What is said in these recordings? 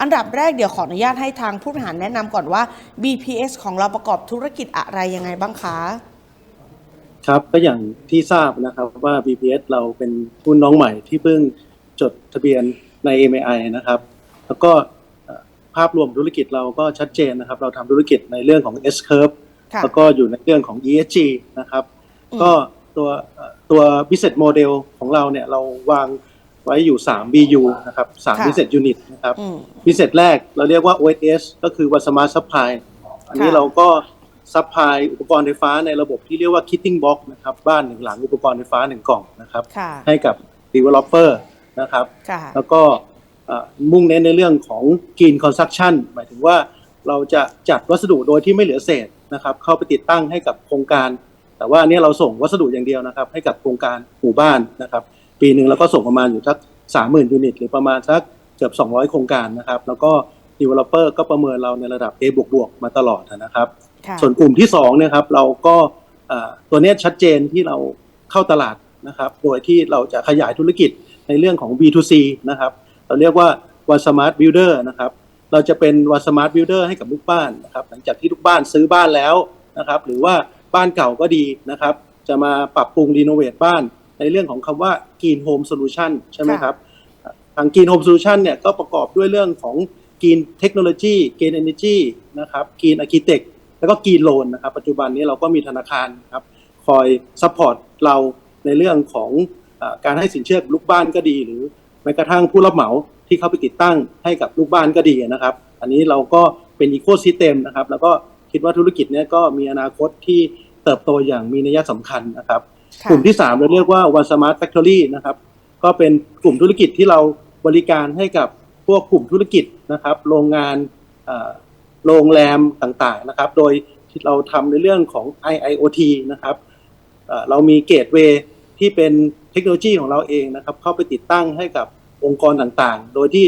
อันดับแรกเดี๋ยวขออนุญาตให้ทางผู้บริหารแนะนำก่อนว่า BPS ของเราประกอบธุรกิจอะไรยังไงบ้างคะครับก็อย่างที่ทราบนะครับว่า BPS เราเป็นหุ้นน้องใหม่ที่เพิ่งจดทะเบียนใน MAI นะครับ แล้วก็เอ่อภาพรวมธุรกิจเราก็ชัดเจนนะครับ เราทำธุรกิจในเรื่องของ S curve ค่ะแล้วก็อยู่ในเรื่องของ ESG นะครับอืมก็ตัวเอ่อตัว business model ของเราเนี่ยเราวาง ไว้อยู่ 3 BU นะครับ3 business unit นะครับอืมพิเศษแรกเราเรียกว่า OS ก็คือวัสมาซัพพลายอันนี้ค่ะเราก็ซัพพลายอุปกรณ์ไฟฟ้าในระบบที่เรียกว่า kitting box นะครับ บ้านหนึ่งหลังอุปกรณ์ไฟฟ้าหนึ่งกล่องนะครับค่ะให้กับ developer นะครับค่ะแล้วก็เอ่อมุ่งเน้นในเรื่องของ green construction หมายถึงว่าเราจะจัดวัสดุโดยที่ไม่เหลือเศษนะครับ เข้าไปติดตั้งให้กับโครงการ แต่ว่าอันนี้เราส่งวัสดุอย่างเดียวนะครับ ให้กับโครงการหมู่บ้านนะครับ ปีหนึ่งเราก็ส่งประมาณอยู่สักสามหมื่นยูนิตหรือประมาณสักเกือบ 200 โครงการนะครับ แล้วก็ developer ก็ประเมินเราในระดับ A บวกบวกๆมาตลอดนะครับค่ะส่วนกลุ่มที่สองเนี่ยครับเราก็เอ่อตัวเนี้ยชัดเจนที่เราเข้าตลาดนะครับ โดยที่เราจะขยายธุรกิจในเรื่องของ B2C นะครับ เราเรียกว่า One Smart Builder นะครับ เราจะเป็น One Smart Builder ให้กับลูกบ้านนะครับ หลังจากที่ลูกบ้านซื้อบ้านแล้วนะครับ หรือว่าบ้านเก่าก็ดีนะครับ จะมาปรับปรุงรีโนเวทบ้าน ในเรื่องของคำว่า Green Home Solution ใช่ไหมครับ ทาง Green Home Solution เนี่ยก็ประกอบด้วยเรื่องของ Green Technology Green Energy นะครับ Green Architect แล้วก็ Green Loan นะครับ ปัจจุบันนี้เราก็มีธนาคารครับคอยซัพพอร์ตเราในเรื่องของเออการให้สินเชื่อกับลูกบ้านก็ดี หรือแม้กระทั่งผู้รับเหมาที่เข้าไปติดตั้งให้กับลูกบ้านก็ดีนะครับ อันนี้เราก็เป็นอีโค y ิสเต็มนะครับ แล้วก็คิดว่าธุรกิจเนี้ยก็มีอนาคตที่เติบโตอย่างมีนัยสำคัญนะครับค่ะ กลุ่มที่ 3 เราเรียกว่า One Smart Factory นะครับ ก็เป็นกลุ่มธุรกิจที่เราบริการให้กับพวกกลุ่มธุรกิจนะครับ โรงงานเอ่อโรงแรมต่างๆนะครับ โดยที่เราทำในเรื่องของ IIoT นะครับเอ่อเรามีเกตเวย์ที่เป็นเทคโนโลยีของเราเองนะครับ เข้าไปติดตั้งให้กับองค์กรต่างๆ โดยที่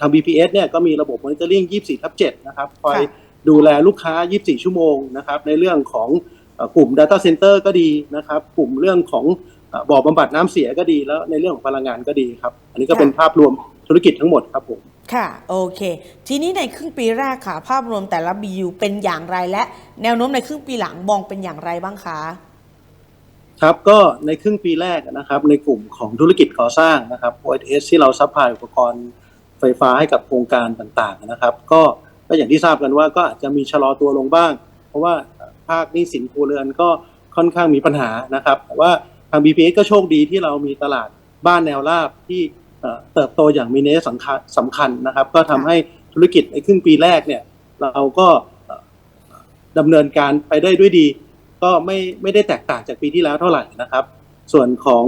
ทาง BPS เนี่ยก็มีระบบ monitoring 24ทับ7นะครับ คอยค่ะดูแลลูกค้า 24 ชั่วโมงนะครับ ในเรื่องของเอ่อ กลุ่ม Data Center ก็ดีนะครับ กลุ่มเรื่องของเอ่อบ่อบำบัดน้ำเสียก็ดีแล้วในเรื่องของพลังงานก็ดีครับ อันนี้ก็เป็นภาพรวมธุรกิจทั้งหมดครับผมค่ะโอเค ทีนี้ในครึ่งปีแรกค่ะ ภาพรวมแต่ละ BU เป็นอย่างไรและ แนวโน้มในครึ่งปีหลังมองเป็นอย่างไรบ้างคะครับก็ในครึ่งปีแรกนะครับในกลุ่มของธุรกิจก่อสร้างนะครับ OS ที่เราซัพพลายอุปกรณ์ไฟฟ้าให้กับโครงการต่างๆนะครับ ก็ก็อย่างที่ทราบกันว่าก็อาจจะมีชะลอตัวลงบ้าง เพราะว่า ภาคหนี้สินครัวเรือนก็ค่อนข้างมีปัญหานะครับ แต่ว่าทาง BPS ก็โชคดีที่เรามีตลาดบ้านแนวราบที่เติบโตอย่างมีนัยสำคัญสำคัญนะครับ ก็ทำให้ธุรกิจในครึ่งปีแรกเนี่ย เราก็เอ่อดำเนินการไปได้ด้วยดี ก็ไม่ไม่ได้แตกต่างจากปีที่แล้วเท่าไหร่นะครับ ส่วนของ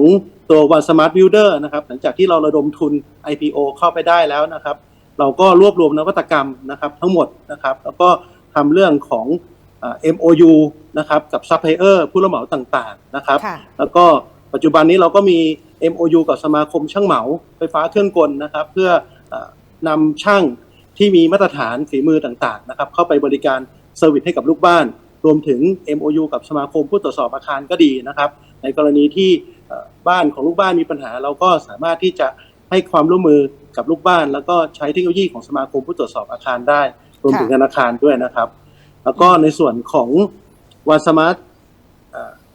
ตัว One Smart Builder นะครับ หลังจากที่เราระดมทุน IPO เข้าไปได้แล้วนะครับ เราก็รวบรวมนวัตกรรมนะครับ ทั้งหมดนะครับ แล้วก็ทำเรื่องของ MOU นะครับกับซัพพลายเออร์ผู้รับเหมาต่างๆนะครับ ค่ะ แล้วก็ปัจจุบันนี้เราก็มี MOU กับสมาคมช่างเหมาไฟฟ้าเครื่องกลนะครับ เพื่อเออนำช่างที่มีมาตรฐานฝีมือต่างๆนะครับเข้าไปบริการเซอร์วิสให้กับลูกบ้าน รวมถึง MOU กับสมาคมผู้ตรวจสอบอาคารก็ดีนะครับ ในกรณีที่เอ่อบ้านของลูกบ้านมีปัญหา เราก็สามารถที่จะให้ความร่วมมือกับลูกบ้าน แล้วก็ใช้เทคโนโลยีของสมาคมผู้ตรวจสอบอาคารได้ รวมถึงธนาคารด้วยนะครับ แล้วก็ในส่วนของวันสมาร์ท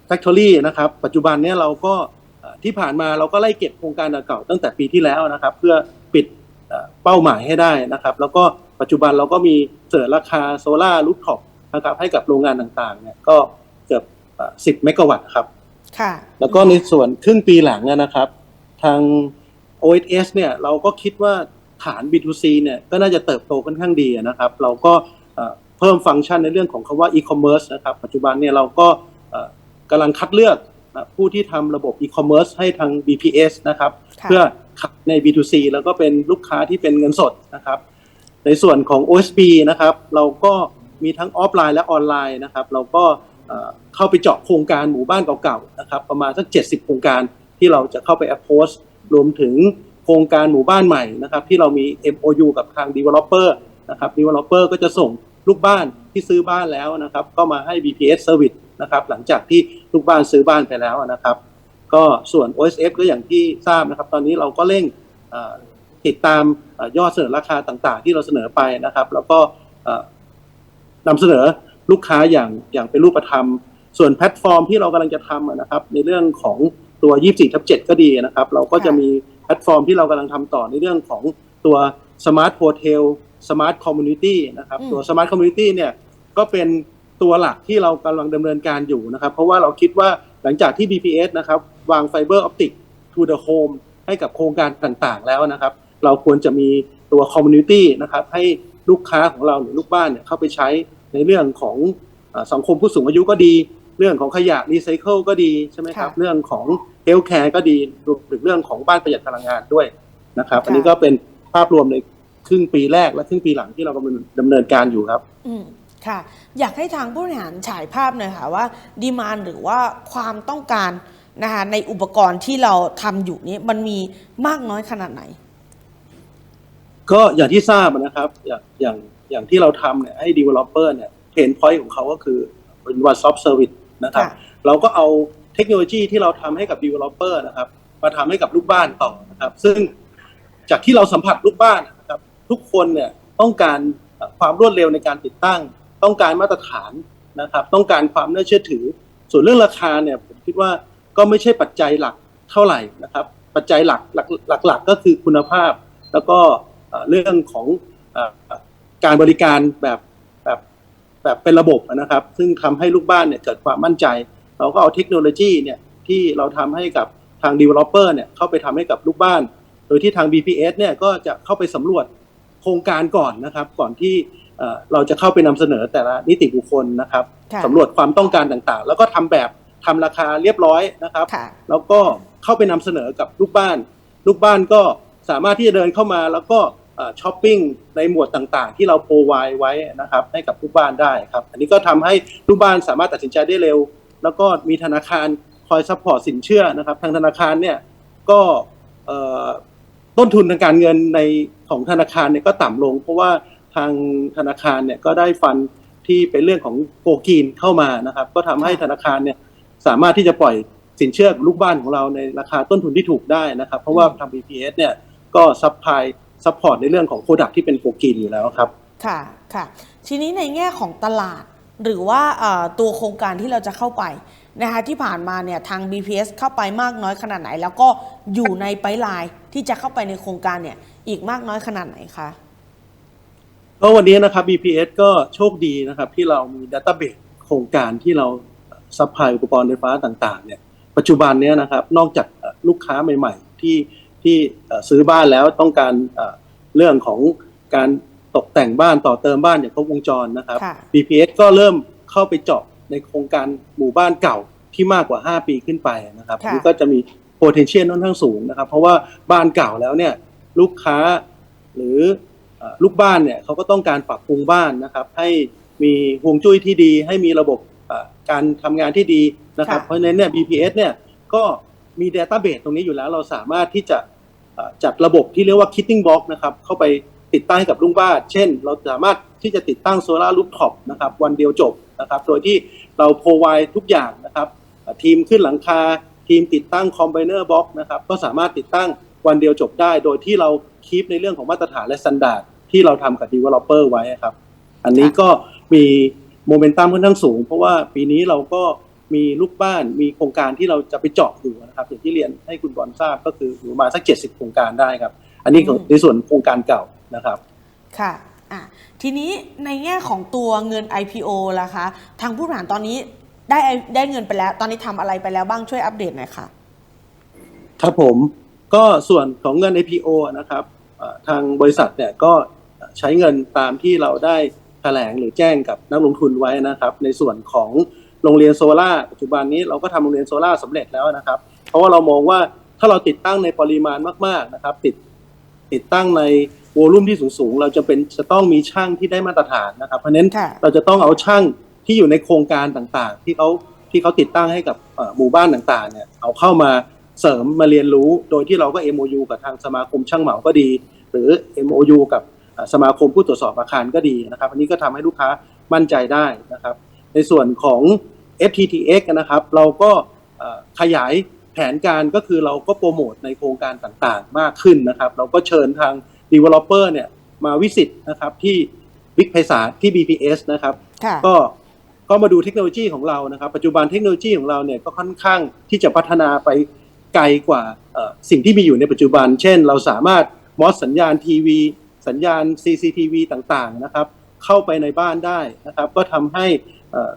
แฟคทอรี่นะครับ ปัจจุบันเนี้เราก็เอ่อที่ผ่านมาเราก็ไล่เก็บโครงการเก่าตั้งแต่ปีที่แล้วนะครับ เพื่อปิดเอ่อเป้าหมายให้ได้นะครับ แล้วก็ปัจจุบันเราก็มีเสนอราคาโซลารูฟท็อปนะครับให้กับโรงงานต่างๆเนี่ยก็เกือบเอ่อ10เมกะวัตต์ครับค่ะแล้วก็ในส่วนครึ่งปีหลังอะนะครับ ทาง OSS เนี่ยเราก็คิดว่าฐาน B2C เนี่ยก็น่าจะเติบโตค่อนข้างดีอะนะครับ เราก็ เอ่อเพิ่มฟังก์ชันในเรื่องของคำว่า e-commerce นะครับ ปัจจุบันเนี่ยเราก็เอ่อกำลังคัดเลือกเอ่อผู้ที่ทำระบบ e-commerce ให้ทาง BPS นะครับค่ะเพื่อขายใน B2C แล้วก็เป็นลูกค้าที่เป็นเงินสดนะครับ ในส่วนของ OSB นะครับ เราก็มีทั้งออฟไลน์และออนไลน์นะครับ เราก็เอ่อเข้าไปเจาะโครงการหมู่บ้านเก่าๆนะครับ ประมาณสัก 70 โครงการที่เราจะเข้าไป approach รวมถึงโครงการหมู่บ้านใหม่นะครับ ที่เรามี MOU กับทาง developer นะครับ developer ก็จะส่ง ลูกบ้านที่ซื้อบ้านแล้วนะครับ ก็มาให้ BPS service นะครับ หลังจากที่ลูกบ้านซื้อบ้านไปแล้วนะครับ ก็ส่วน OSF ก็อย่างที่ทราบนะครับ ตอนนี้เราก็เร่งเอ่อติดตามเอ่อยอดเสนอราคาต่างๆ ที่เราเสนอไปนะครับ แล้วก็เอ่อนำเสนอลูกค้าอย่างอย่างเป็นรูปธรรม ส่วนแพลตฟอร์มที่เรากำลังจะทำอะนะครับ ในเรื่องของตัว 24ทับ7ก็ดีนะครับ เราก็จะมีแพลตฟอร์มที่เรากำลังทำต่อในเรื่องของตัว Smart Hotel Smart Community นะครับอืมตัว Smart Community เนี่ยก็เป็นตัวหลักที่เรากำลังดำเนินการอยู่นะครับ เพราะว่าเราคิดว่าหลังจากที่ BPS นะครับ วางไฟเบอร์ออปติก to the home ให้กับโครงการต่างๆแล้วนะครับ เราควรจะมีตัว community นะครับ ให้ลูกค้าของเราหรือลูกบ้านเนี่ยเข้าไปใช้ในเรื่องของเอ่อสังคมผู้สูงอายุก็ดี เรื่องของขยะรีไซเคิลก็ดีใช่ไหมครับค่ะเรื่องของเฮลท์แคร์ก็ดีรวมถึงเรื่องของบ้านประหยัดพลังงานด้วยนะครับค่ะอันนี้ก็เป็นภาพรวมใน ครึ่งปีแรกและครึ่งปีหลังที่เรากำลังดำเนินการอยู่ครับ อืมค่ะ อยากให้ทางผู้บริหารฉายภาพหน่อยค่ะว่าดีมานหรือว่าความต้องการนะคะในอุปกรณ์ที่เราทำอยู่นี้มันมีมากน้อยขนาดไหน ก็อย่างที่ทราบนะครับ อย่างอย่างอย่างที่เราทำเนี่ยให้ developer เนี่ยเพนพอยต์ของเขาก็คือเป็น one stop service นะครับ ค่ะ เราก็เอาเทคโนโลยีที่เราทำให้กับ developer นะครับ มาทำให้กับลูกบ้านต่อนะครับ ซึ่งจากที่เราสัมผัสลูกบ้านนะครับ ทุกคนเนี่ยต้องการความรวดเร็วในการติดตั้ง ต้องการมาตรฐานนะครับ ต้องการความน่าเชื่อถือ ส่วนเรื่องราคาเนี่ยผมคิดว่าก็ไม่ใช่ปัจจัยหลักเท่าไหร่นะครับ ปัจจัยหลักหลักหลักๆก็คือคุณภาพ แล้วก็เรื่องของอการบริการแบบแบบแบบเป็นระบบนะครับ ซึ่งทำให้ลูกบ้านเนี่ยเกิดความมั่นใจ เราก็เอาเทคโนโลยีเนี่ยที่เราทำให้กับทาง developer เนี่ยเข้าไปทำให้กับลูกบ้าน โดยที่ทาง BPS เนี่ยก็จะเข้าไปสำรวจ โครงการก่อนนะครับ ก่อนที่เอ่อเราจะเข้าไปนำเสนอแต่ละนิติบุคคลนะครับค่ะสำรวจความต้องการต่างๆ แล้วก็ทำแบบทำราคาเรียบร้อยนะครับค่ะแล้วก็เข้าไปนำเสนอกับลูกบ้าน ลูกบ้านก็สามารถที่จะเดินเข้ามาแล้วก็เอ่อช้อปปิ้งในหมวดต่างๆ ที่เราโปรไวไว้นะครับ ให้กับลูกบ้านได้ครับ อันนี้ก็ทำให้ลูกบ้านสามารถตัดสินใจได้เร็ว แล้วก็มีธนาคารคอยซัพพอร์ตสินเชื่อนะครับ ทางธนาคารเนี่ยก็เอ่อ ต้นทุนทางการเงินในของธนาคารเนี่ยก็ต่ำลง เพราะว่าทางธนาคารเนี่ยก็ได้ฟันที่เป็นเรื่องของโกกีนเข้ามานะครับ ก็ทำให้ธนาคารเนี่ยสามารถที่จะปล่อยสินเชื่อลูกบ้านของเราในราคาต้นทุนที่ถูกได้นะครับ เพราะว่าทาง BPS เนี่ยก็ซัพพลายซัพพอร์ตในเรื่องของโปรดักที่เป็นโฟกินอยู่แล้วครับ ค่ะค่ะทีนี้ในแง่ของตลาดหรือว่าตัวโครงการที่เราจะเข้าไปนะคะที่ผ่านมาเนี่ยทาง BPS เข้าไปมากน้อยขนาดไหน แล้วก็อยู่ในไพลาย ที่จะเข้าไปในโครงการเนี่ยอีกมากน้อยขนาดไหนคะก็วันนี้นะครับ BPS ก็โชคดีนะครับ ที่เรามีดัต a b เบ e โครงการที่เราซัพพลายอุปกรณ์ไฟฟ้าต่างๆเนี่ยปัจจุบันเนี้ยนะครับนอกจากเอ่อลูกค้าใหม่ ๆ ที่ที่เอ่อซื้อบ้านแล้วต้องการเอ่อเรื่องของการตกแต่งบ้านต่อเติมบ้านอย่างครบวงจรนะครับค่ะ BPS ก็เริ่มเข้าไปเจาะในโครงการหมู่บ้านเก่าที่มากกว่า 5 ปีขึ้นไปนะครับค่ะนี่ก็จะมี potential ค่อนข้างสูงนะครับ เพราะว่าบ้านเก่าแล้วเนี่ยลูกค้าหรือเอ่อลูกบ้านเนี่ยเขาก็ต้องการปรับปรุงบ้านนะครับ ให้มีฮวงจุ้ยที่ดี ให้มีระบบเอ่อการทำงานที่ดีนะครับค่ะเพราะฉะนั้นเนี่ย BPS เนี่ยก็มี Database ตรงนี้อยู่แล้ว เราสามารถที่จะเอ่อจัดระบบที่เรียกว่า Kitting Box นะครับ เข้าไปติดตั้งให้กับลูกบ้าน เช่น เราสามารถที่จะติดตั้งโซลารูฟท็อปนะครับ วันเดียวจบนะครับ โดยที่เราโพรไวทุกอย่างนะครับเอ่อทีมขึ้นหลังคา ทีมติดตั้งคอมไบเนอร์บ็อกนะครับก็สามารถติดตั้งวันเดียวจบได้ โดยที่เราคีปในเรื่องของมาตรฐานและสแตนดาร์ดที่เราทำกับ Developer ไว้ครับ อันนี้ก็มีโมเมนตัมค่อนข้างสูง เพราะว่าปีนี้เราก็มีลูกบ้านมีโครงการที่เราจะไปเจาะอยู่นะครับอย่างที่เรียนให้คุณบอลทราบก็คืออยู่ประมาณสัก 70 โครงการได้ครับ อันนี้ของอืมในส่วนโครงการเก่านะครับค่ะอะทีนี้ในแง่ของตัวเงิน IPO ล่ะคะ ทางผู้บริหารตอนนี้ ได้ได้เงินไปแล้ว ตอนนี้ทำอะไรไปแล้วบ้างช่วยอัปเดตหน่อยค่ะ ครับผมก็ส่วนของเงิน IPO นะครับเอ่อทางบริษัทเนี่ยก็ใช้เงินตามที่เราได้แถลงหรือแจ้งกับนักลงทุนไว้นะครับ ในส่วนของโรงเรียนโซล่าร์ปัจจุบันนี้เราก็ทำโรงเรียนโซล่าร์สำเร็จแล้วนะครับ เพราะว่าเรามองว่าถ้าเราติดตั้งในปริมาณมาก ๆนะครับ ติดติดตั้งในโวลุ่มที่สูงๆ เราจะเป็นจะต้องมีช่างที่ได้มาตรฐานนะครับ เพราะฉะนั้นค่ะ เราจะต้องเอาช่าง ที่อยู่ในโครงการต่างๆ ที่เขาที่เขาติดตั้งให้กับเอ่อหมู่บ้านต่างๆเนี่ยเอาเข้ามาเสริมมาเรียนรู้ โดยที่เราก็ MOU กับทางสมาคมช่างเหมาก็ดี หรือ MOU กับเอ่อสมาคมผู้ตรวจสอบอาคารก็ดีนะครับ อันนี้ก็ทำให้ลูกค้ามั่นใจได้นะครับ ในส่วนของ FTTX นะครับ เราก็เอ่อขยายแผนการก็คือเราก็โปรโมทในโครงการต่างๆ มากขึ้นนะครับ เราก็เชิญทาง developer เนี่ยมาวิสิตนะครับที่บิ๊กไพศาลที่ BPS นะครับค่ะก็ ก็มาดูเทคโนโลยีของเรานะครับ ปัจจุบันเทคโนโลยีของเราเนี่ยก็ค่อนข้างที่จะพัฒนาไปไกลกว่าเอ่อสิ่งที่มีอยู่ในปัจจุบัน เช่น เราสามารถมอสสัญญาณทีวี สัญญาณ CCTV ต่างๆนะครับเข้าไปในบ้านได้นะครับ ก็ทำให้เอ่อ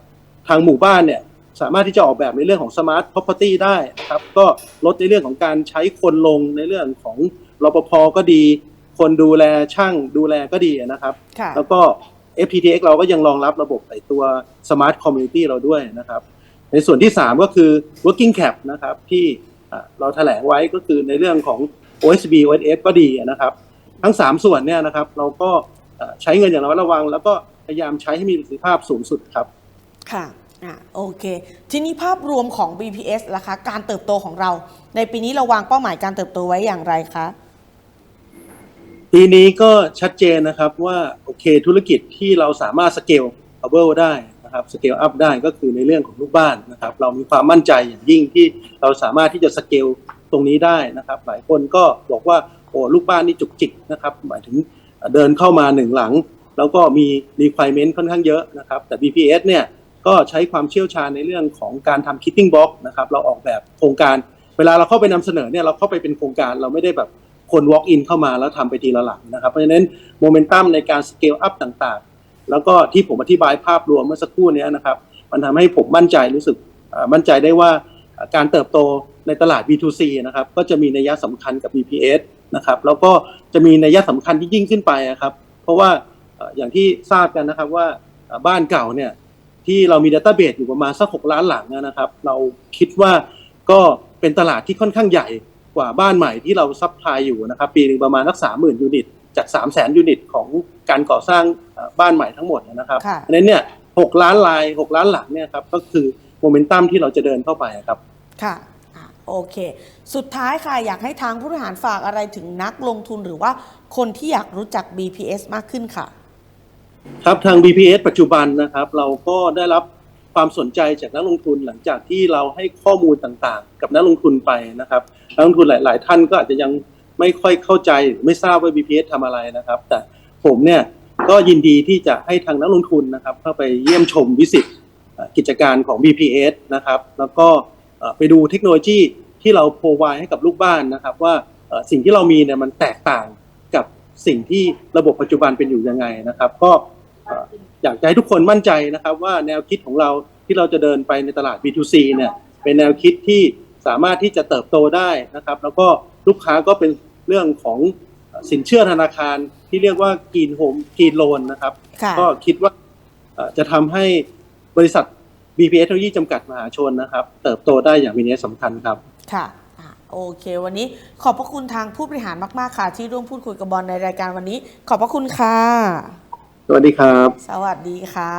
ทางหมู่บ้านเนี่ยสามารถที่จะออกแบบในเรื่องของ Smart Property ได้นะครับ ก็ลดในเรื่องของการใช้คนลงในเรื่องของรปภก็ดี คนดูแลช่างดูแลก็ดีนะครับค่ะแล้วก็ FTTX เราก็ยังรองรับระบบไอตัว Smart Community เราด้วยนะครับ ในส่วนที่ 3 ก็คือ Working Cap นะครับ ที่เราแถลงไว้ก็คือในเรื่องของ OSB OSF ก็ดีนะครับ ทั้ง 3 ส่วนเนี่ยนะครับ เราก็ใช้เงินอย่างระมัดระวัง แล้วก็พยายามใช้ให้มีประสิทธิภาพสูงสุดครับ ค่ะอะโอเค ทีนี้ภาพรวมของ BPS ล่ะคะ การเติบโตของเรา ในปีนี้เราวางเป้าหมายการเติบโตไว้อย่างไรคะ ปีนี้ก็ชัดเจนนะครับว่าโอเคธุรกิจที่เราสามารถสเกล u เบิลได้นะครับสเกลอัพได้ก็คือในเรื่องของลูกบ้านนะครับ เรามีความมั่นใจอย่างยิ่งที่เราสามารถที่จะสเกลตรงนี้ได้นะครับ หลายคนก็บอกว่าโอ้ลูกบ้านนี่จุกจิกนะครับ หมายถึงเดินเข้ามาหนึ่งหลัง แล้วก็มี requirement ค่อนข้างเยอะนะครับ แต่ BPS เนี่ยก็ใช้ความเชี่ยวชาญในเรื่องของการทำ kitting box นะครับ เราออกแบบโครงการ เวลาเราเข้าไปนำเสนอเนี่ยเราเข้าไปเป็นโครงการเราไม่ได้แบบ คน walk in เข้ามาแล้วทำไปทีละหลังนะครับ เพราะฉะนั้นโมเมนตัมในการ scale up ต่างๆ แล้วก็ที่ผมอธิบายภาพรวมเมื่อสักครู่นี้นะครับ มันทำให้ผมมั่นใจรู้สึกมั่นใจได้ว่าการเติบโตในตลาด B2C นะครับก็จะมีนัยสำคัญกับ BPS นะครับแล้วก็จะมีนัยสำคัญยิ่งขึ้นไปอะครับ เพราะว่าอย่างที่ทราบกันนะครับว่าบ้านเก่าเนี่ยที่เรามีดัตต้าเบสอยู่ประมาณสักหกล้านหลังนะครับ เราคิดว่าก็เป็นตลาดที่ค่อนข้างใหญ่ กว่าบ้านใหม่ที่เราซัพพลายอยู่นะครับ ปีหนึ่งประมาณสักสามหมื่นยูนิต จากสามแสนยูนิตของการก่อสร้างเอ่อบ้านใหม่ทั้งหมดนะครับค่ะเพราะฉะนั้นเนี่ยหกล้านลายหกล้านหลังเนี่ยครับก็คือโมเมนตัมที่เราจะเดินเข้าไปครับค่ะอะโอเค สุดท้ายค่ะ อยากให้ทางผู้บริหารฝากอะไรถึงนักลงทุนหรือว่าคนที่อยากรู้จัก BPS มากขึ้นค่ะ ครับทาง BPS ปัจจุบันนะครับ เราก็ได้รับ ความสนใจจากนักลงทุนหลังจากที่เราให้ข้อมูลต่างๆ กับนักลงทุนไปนะครับนักลงทุนหลาย ๆ ท่านก็อาจจะยังไม่ค่อยเข้าใจไม่ทราบว่า BPS ทำอะไรนะครับ แต่ผมเนี่ยก็ยินดีที่จะให้ทางนักลงทุนนะครับ เข้าไปเยี่ยมชมวิสิตกิจการของ BPS นะครับ แล้วก็ไปดูเทคโนโลยีที่เราโพรไวให้กับลูกบ้านนะครับ ว่าสิ่งที่เรามีเนี่ยมันแตกต่างกับสิ่งที่ระบบปัจจุบันเป็นอยู่ยังไงนะครับ ก็ อ่ออยากจะให้ทุกคนมั่นใจนะครับ ว่าแนวคิดของเราที่เราจะเดินไปในตลาด B2C เนี่ยเป็นแนวคิดที่สามารถที่จะเติบโตได้นะครับ แล้วก็ลูกค้าก็เป็นเรื่องของเอ่อสินเชื่อธนาคารที่เรียกว่า Green Home Green Loan นะครับค่ะก็คิดว่าเอ่อจะทำให้บริษัท BPS เทคโนโลยีจำกัดมหาชนนะครับ เติบโตได้อย่างมีนัยสำคัญครับค่ะอะโอเค วันนี้ขอบพระคุณทางผู้บริหารมาก ๆ ค่ะ ที่ร่วมพูดคุยกับบอลในรายการวันนี้ ขอบพระคุณค่ะ สวัสดีครับ สวัสดีค่ะ